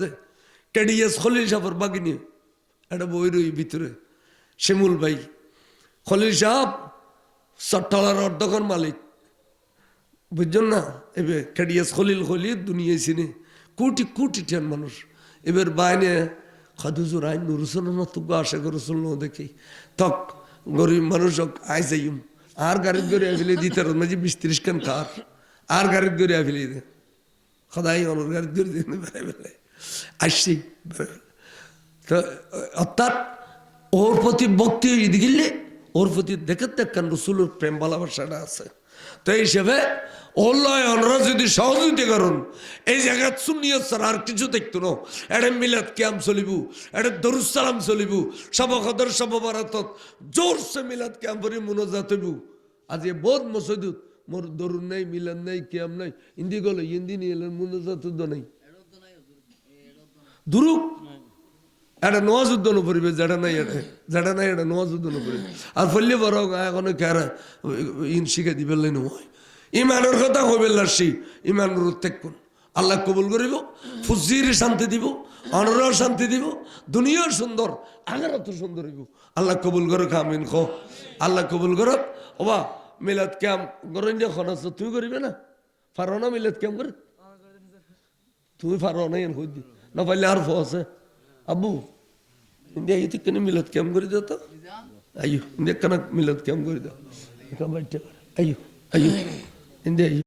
দে KDS Khalil সাহর বাগিনী। একটা বই রই ভিতরে। শিমুল ভাই, খলিল সাহেব চট্টলার অর্ধকর মালিক। বুঝছেন না? এবার কেডিএস খলিল খলিল দুনিয়ায় চিনে। কোটি কোটি টেন মানুষ। এবার বাইনে খাদুজুর আইন নুরুসন তুক আশা করছিল দেখি। তক, গরিব মানুষ আই যাইম। আর গাড়িত গড়ে আফিলে দিতে মাঝে বিশ ত্রিশ খান কার। আর গাড়িত গড়ে আফিলে দে। সদাই অনুর গাড়িত গড়ে দিয়ে বেড়ে বেড়ে আসছি তো অর্থাৎ ওর প্রতি ভক্তি গিললে ওর প্রতি দেখে দেখেন রসুলের প্রেম ভালোবাসাটা আছে। তো এই হিসেবে অনরা যদি সহযোগিতা করুন, এই জায়গা শুনিয়ে আর কিছু দেখতো না। এটা মিলাদ ক্যাম চলিব এটা দরুসালাম চলিব, সব সদর সব বারাত জোরসে মিলাদ ক্যাম করি মনোজাত হইব। আজ এ বোধ মসজিদুত, মোর দরুন নাই, মিলাদ নাই, ক্যাম নাই, ইন্দি গলে, ইন্দি নিয়ে এলেন, মনোজাত নাই। দুরুক এটা নোয়া যুদ্ধ নপরিবে যেটা নাই এটা, যেটা নাই এটা নোয়া যুদ্ধ নপরিবে আর ফল্লি বড় এখনও কেরা ইন শিখে দিবে নয় ইমানের কথা কবে লাসি ইমানের উত্তেক কোন আল্লাহ কবুল করিব, ফুজির শান্তি দিব, অনরাও শান্তি দিব দুনিয়ার সুন্দর আগের তো সুন্দর হইব। আল্লাহ কবুল করো খামিন খো আল্লাহ কবুল করো ওবা মিলাদ ক্যাম করেন যে খরচ তুমি করিবে না? পারো না মিলাদ ক্যাম করে তুমি পারো না এন হই न पल्ल्यार फोस अबू इंदे आई थी कने मिलत केम कर देता अयो इंदे कनक मिलत केम कर देता का बैठ अयो अयो इंदे